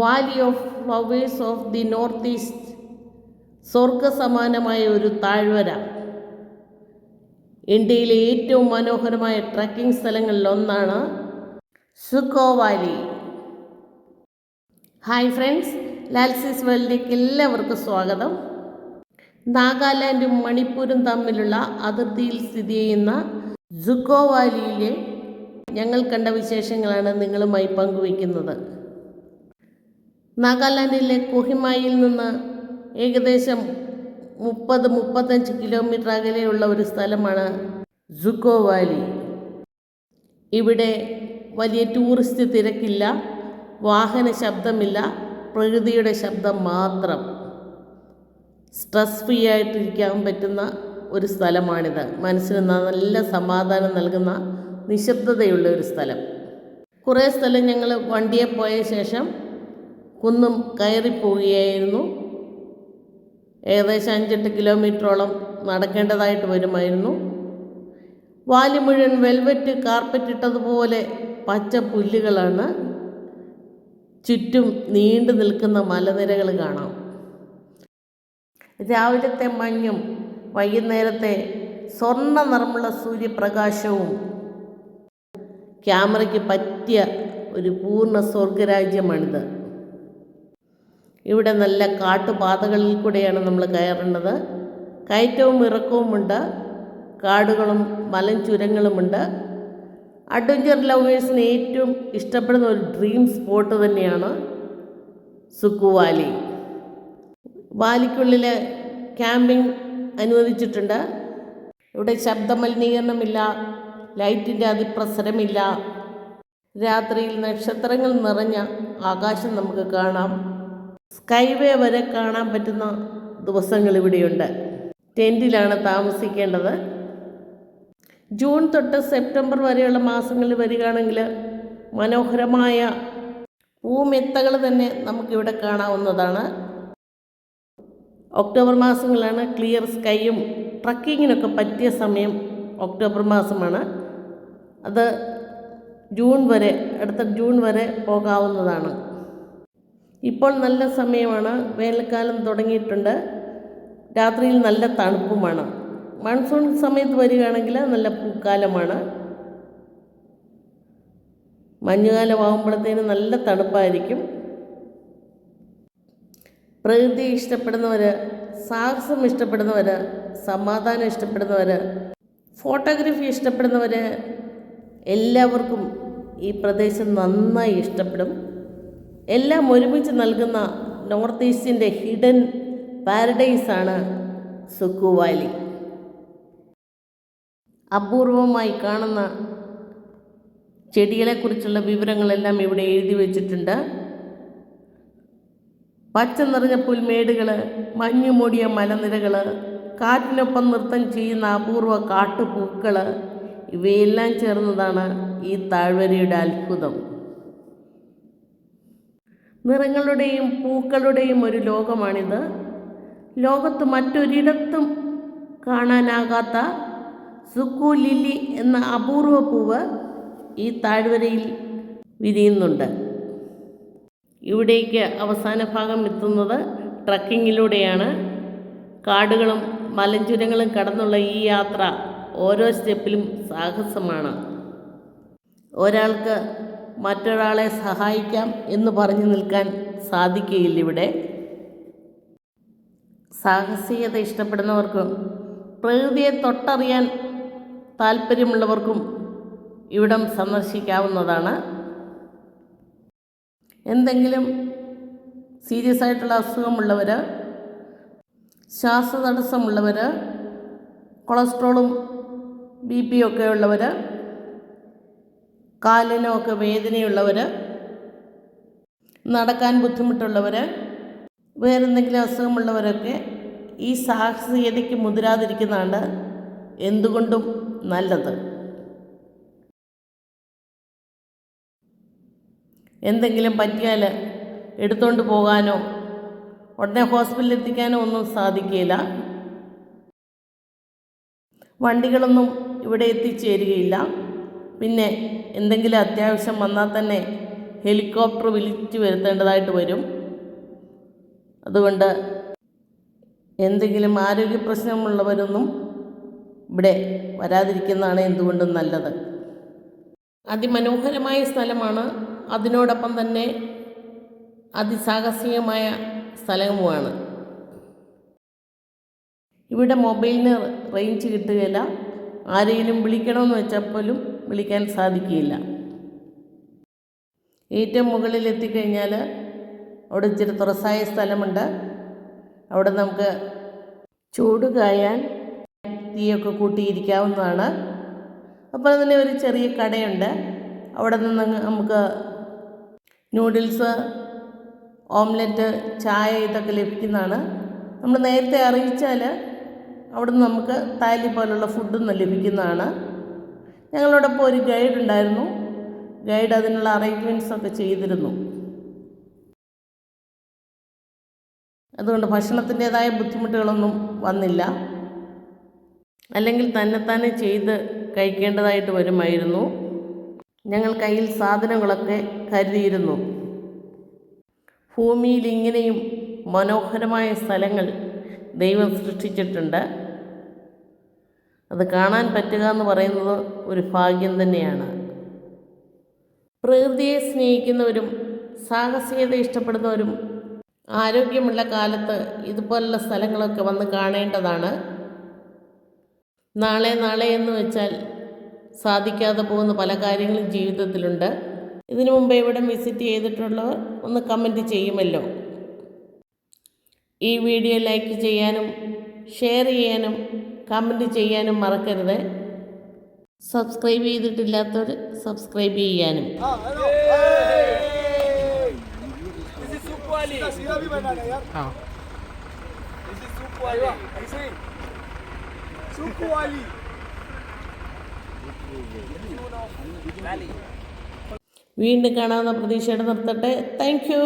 Valley of flowers of the north east. സ്വർഗസമാനമായ ഒരു താഴ്വര. ഇന്ത്യയിലെ ഏറ്റവും മനോഹരമായ ട്രക്കിംഗ് സ്ഥലങ്ങളിൽ ഒന്നാണ് സുക്കോ വാലി. ഹായ് ഫ്രണ്ട്സ് ലാൽസിസ് വേൾഡിലേക്ക് എല്ലാവർക്കും സ്വാഗതം. നാഗാലാൻഡും മണിപ്പൂരും തമ്മിലുള്ള അതിർത്തിയിൽ സ്ഥിതി ചെയ്യുന്ന സുക്കോ വാലിയിലെ ഞങ്ങൾ കണ്ട വിശേഷങ്ങളാണ് നിങ്ങളുമായി പങ്കുവയ്ക്കുന്നത്. നാഗാലാൻഡിലെ കൊഹിമയിൽ നിന്ന് ഏകദേശം മുപ്പത് മുപ്പത്തഞ്ച് കിലോമീറ്റർ അകലെയുള്ള ഒരു സ്ഥലമാണ് സുക്കോ വാലി. ഇവിടെ വലിയ ടൂറിസ്റ്റ് തിരക്കില്ല വാഹന ശബ്ദമില്ല പ്രകൃതിയുടെ ശബ്ദം മാത്രം. സ്ട്രെസ് ഫ്രീ ആയിട്ടിരിക്കാൻ പറ്റുന്ന ഒരു സ്ഥലമാണിത്. മനസ്സിന് നല്ല സമാധാനം നൽകുന്ന നിശബ്ദതയുള്ള ഒരു സ്ഥലം. കുറേ സ്ഥലം ഞങ്ങൾ വണ്ടിയെ പോയ ശേഷം കുന്നും കയറിപ്പോവുകയായിരുന്നു. ഏകദേശം അഞ്ചെട്ട് കിലോമീറ്ററോളം നടക്കേണ്ടതായിട്ട് വരുമായിരുന്നു. വാലി മുഴുവൻ വെൽവെറ്റ് കാർപ്പറ്റ് ഇട്ടതുപോലെ പച്ച പുല്ലുകളാണ്. ചുറ്റും നീണ്ടു നിൽക്കുന്ന മലനിരകൾ കാണാം. രാവിലത്തെ മഞ്ഞും വൈകുന്നേരത്തെ സ്വർണ നിറമുള്ള സൂര്യപ്രകാശവും ക്യാമറയ്ക്ക് പറ്റിയ ഒരു പൂർണ സ്വർഗരാജ്യമാണിത്. ഇവിടെ നല്ല കാട്ടുപാതകളിൽ കൂടെയാണ് നമ്മൾ കയറേണ്ടത്. കയറ്റവും ഇറക്കവുമുണ്ട് കാടുകളും മലഞ്ചുരങ്ങളുമുണ്ട് അഡ്വഞ്ചർ ലവേഴ്സിന് ഏറ്റവും ഇഷ്ടപ്പെടുന്ന ഒരു ഡ്രീം സ്പോട്ട് തന്നെയാണ് സുക്കു വാലി വാലിക്കുള്ളിൽ ക്യാമ്പിംഗ് അനുവദിച്ചിട്ടുണ്ട്. ഇവിടെ ശബ്ദമലിനീകരണമില്ല ലൈറ്റിന്റെ അതിപ്രസരമില്ല. രാത്രിയിൽ നക്ഷത്രങ്ങൾ നിറഞ്ഞ ആകാശം നമുക്ക് കാണാം. സ്കൈവേ വരെ കാണാൻ പറ്റുന്ന ദിവസങ്ങൾ ഇവിടെയുണ്ട്. ടെന്റിലാണ് താമസിക്കേണ്ടത്. ജൂൺ തൊട്ട് സെപ്റ്റംബർ വരെയുള്ള മാസങ്ങളിൽ വരികയാണെങ്കിൽ മനോഹരമായ പൂമെത്തകൾ തന്നെ നമുക്കിവിടെ കാണാവുന്നതാണ്. ഒക്ടോബർ മാസങ്ങളാണ് ക്ലിയർ സ്കൈയും ട്രക്കിങ്ങിനൊക്കെ പറ്റിയ സമയം ഒക്ടോബർ മാസമാണ്. അത് ജൂൺ വരെ അടുത്ത ജൂൺ വരെ പോകാവുന്നതാണ്. ഇപ്പോൾ നല്ല സമയമാണ്. വേനൽക്കാലം തുടങ്ങിയിട്ടുണ്ട്. രാത്രിയിൽ നല്ല തണുപ്പുമാണ്. മൺസൂൺ സമയത്ത് വരികയാണെങ്കിൽ നല്ല പൂക്കാലമാണ്. മഞ്ഞുകാലമാകുമ്പോഴത്തേന് നല്ല തണുപ്പായിരിക്കും. പ്രകൃതി ഇഷ്ടപ്പെടുന്നവർ സാഹസം ഇഷ്ടപ്പെടുന്നവർ സമാധാനം ഇഷ്ടപ്പെടുന്നവർ ഫോട്ടോഗ്രാഫി ഇഷ്ടപ്പെടുന്നവർ എല്ലാവർക്കും ഈ പ്രദേശം നന്നായി ഇഷ്ടപ്പെടും. എല്ലാം ഒരുമിച്ച് നൽകുന്ന നോർത്ത് ഈസ്റ്റിന്റെ ഹിഡൻ പാരഡൈസാണ് സുക്കു വാലി. അപൂർവമായി കാണുന്ന ചെടികളെക്കുറിച്ചുള്ള വിവരങ്ങളെല്ലാം ഇവിടെ എഴുതി വച്ചിട്ടുണ്ട്. പച്ച നിറഞ്ഞ പുൽമേടുകൾ മഞ്ഞു മൂടിയ മലനിരകൾ കാറ്റിനൊപ്പം നൃത്തം ചെയ്യുന്ന അപൂർവ കാട്ടുപൂക്കൾ ഇവയെല്ലാം ചേർന്നതാണ് ഈ താഴ്വരയുടെ അത്ഭുതം. നിറങ്ങളുടെയും പൂക്കളുടെയും ഒരു ലോകമാണിത്. ലോകത്ത് മറ്റൊരിടത്തും കാണാനാകാത്ത സുക്കു ലില്ലി എന്ന അപൂർവ പൂവ് ഈ താഴ്വരയിൽ വിരിയുന്നുണ്ട്. ഇവിടേക്ക് അവസാന ഭാഗം എത്തുന്നത് ട്രക്കിങ്ങിലൂടെയാണ്. കാടുകളും മലഞ്ചുരങ്ങളും കടന്നുള്ള ഈ യാത്ര ഓരോ സ്റ്റെപ്പിലും സാഹസമാണ്. ഒരാൾക്ക് മറ്റൊരാളെ സഹായിക്കാം എന്ന് പറഞ്ഞു നിൽക്കാൻ സാധിക്കുകയില്ല ഇവിടെ. സാഹസികത ഇഷ്ടപ്പെടുന്നവർക്കും പ്രകൃതിയെ തൊട്ടറിയാൻ താല്പര്യമുള്ളവർക്കും ഇവിടം സന്ദർശിക്കാവുന്നതാണ്. എന്തെങ്കിലും സീരിയസ് ആയിട്ടുള്ള അസുഖമുള്ളവർ ശ്വാസതടസ്സമുള്ളവർ കൊളസ്ട്രോളും ബി പി ഒക്കെ ഉള്ളവർ കാലിനൊക്കെ വേദനയുള്ളവർ നടക്കാൻ ബുദ്ധിമുട്ടുള്ളവർ വേറെന്തെങ്കിലും അസുഖമുള്ളവരൊക്കെ ഈ സാഹസികതയ്ക്ക് മുതിരാതിരിക്കുന്നതാണ് എന്തുകൊണ്ടും നല്ലത്. എന്തെങ്കിലും പറ്റിയാൽ എടുത്തുകൊണ്ട് പോകാനോ ഉടനെ ഹോസ്പിറ്റലിൽ എത്തിക്കാനോ ഒന്നും സാധിക്കില്ല വണ്ടികളൊന്നും ഇവിടെ എത്തിച്ചേരുകയില്ല. പിന്നെ എന്തെങ്കിലും അത്യാവശ്യം വന്നാൽ തന്നെ ഹെലികോപ്റ്റർ വിളിച്ചു വരുത്തേണ്ടതായിട്ട് വരും. അതുകൊണ്ട് എന്തെങ്കിലും ആരോഗ്യ പ്രശ്നമുള്ളവരൊന്നും ഇവിടെ വരാതിരിക്കുന്നതാണ് എന്തുകൊണ്ടും നല്ലത്. അതിമനോഹരമായ സ്ഥലമാണ്. അതിനോടൊപ്പം തന്നെ അതിസാഹസികമായ സ്ഥലവുമാണ്. ഇവിടെ മൊബൈലിന് റേഞ്ച് കിട്ടുകയില്ല. ആരെങ്കിലും വിളിക്കണമെന്ന് വെച്ചാൽ പോലും വിളിക്കാൻ സാധിക്കുകയില്ല. ഏറ്റവും മുകളിൽ എത്തിക്കഴിഞ്ഞാൽ അവിടെ ഇച്ചിരി തുറസായ സ്ഥലമുണ്ട്. അവിടെ നമുക്ക് ചൂട് കായാൻ തീയൊക്കെ കൂട്ടിയിരിക്കാവുന്നതാണ്. അപ്പോൾ തന്നെ ഒരു ചെറിയ കടയുണ്ട്. അവിടെ നിന്ന് നമുക്ക് നൂഡിൽസ് ഓംലെറ്റ് ചായ ഇതൊക്കെ ലഭിക്കുന്നതാണ്. നമ്മൾ നേരത്തെ അറിയിച്ചാൽ അവിടെ നിന്ന് നമുക്ക് താലി പോലുള്ള ഫുഡൊന്നും ലഭിക്കുന്നതാണ്. ഞങ്ങളോടൊപ്പം ഒരു ഗൈഡ് ഉണ്ടായിരുന്നു. ഗൈഡ് അതിനുള്ള അറേഞ്ച്മെന്റ്സ് ഒക്കെ ചെയ്തിരുന്നു. അതുകൊണ്ട് ഭക്ഷണത്തിന്റെതായ ബുദ്ധിമുട്ടുകളൊന്നും വന്നില്ല. അല്ലെങ്കിൽ തന്നെത്താനെ ചെയ്ത് കഴിക്കേണ്ടതായിട്ട് വരുമായിരുന്നു. ഞങ്ങൾ കയ്യിൽ സാധനങ്ങളൊക്കെ കരുതിയിരുന്നു. ഭൂമിയിൽ ഇങ്ങനെയും മനോഹരമായ സ്ഥലങ്ങൾ ദൈവം സൃഷ്ടിച്ചിട്ടുണ്ട്. അത് കാണാൻ പറ്റുക എന്ന് പറയുന്നത് ഒരു ഭാഗ്യം തന്നെയാണ്. പ്രകൃതിയെ സ്നേഹിക്കുന്നവരും സാഹസികത ഇഷ്ടപ്പെടുന്നവരും ആരോഗ്യമുള്ള കാലത്ത് ഇതുപോലുള്ള സ്ഥലങ്ങളൊക്കെ വന്ന് കാണേണ്ടതാണ്. നാളെ നാളെ എന്ന് വെച്ചാൽ സാധിക്കാതെ പോകുന്ന പല കാര്യങ്ങളും ജീവിതത്തിലുണ്ട്. ഇതിനു മുമ്പ് എവിടെ വിസിറ്റ് ചെയ്തിട്ടുള്ളവർ ഒന്ന് കമന്റ് ചെയ്യുമല്ലോ. ഈ വീഡിയോ ലൈക്ക് ചെയ്യാനും ഷെയർ ചെയ്യാനും കമന്റ് ചെയ്യാനും മറക്കരുത്. സബ്സ്ക്രൈബ് ചെയ്തിട്ടില്ലാത്തവർ സബ്സ്ക്രൈബ് ചെയ്യാനും. വീണ്ടും കാണാവുന്ന പ്രതീക്ഷയുടെ നിർത്തട്ടെ. Thank you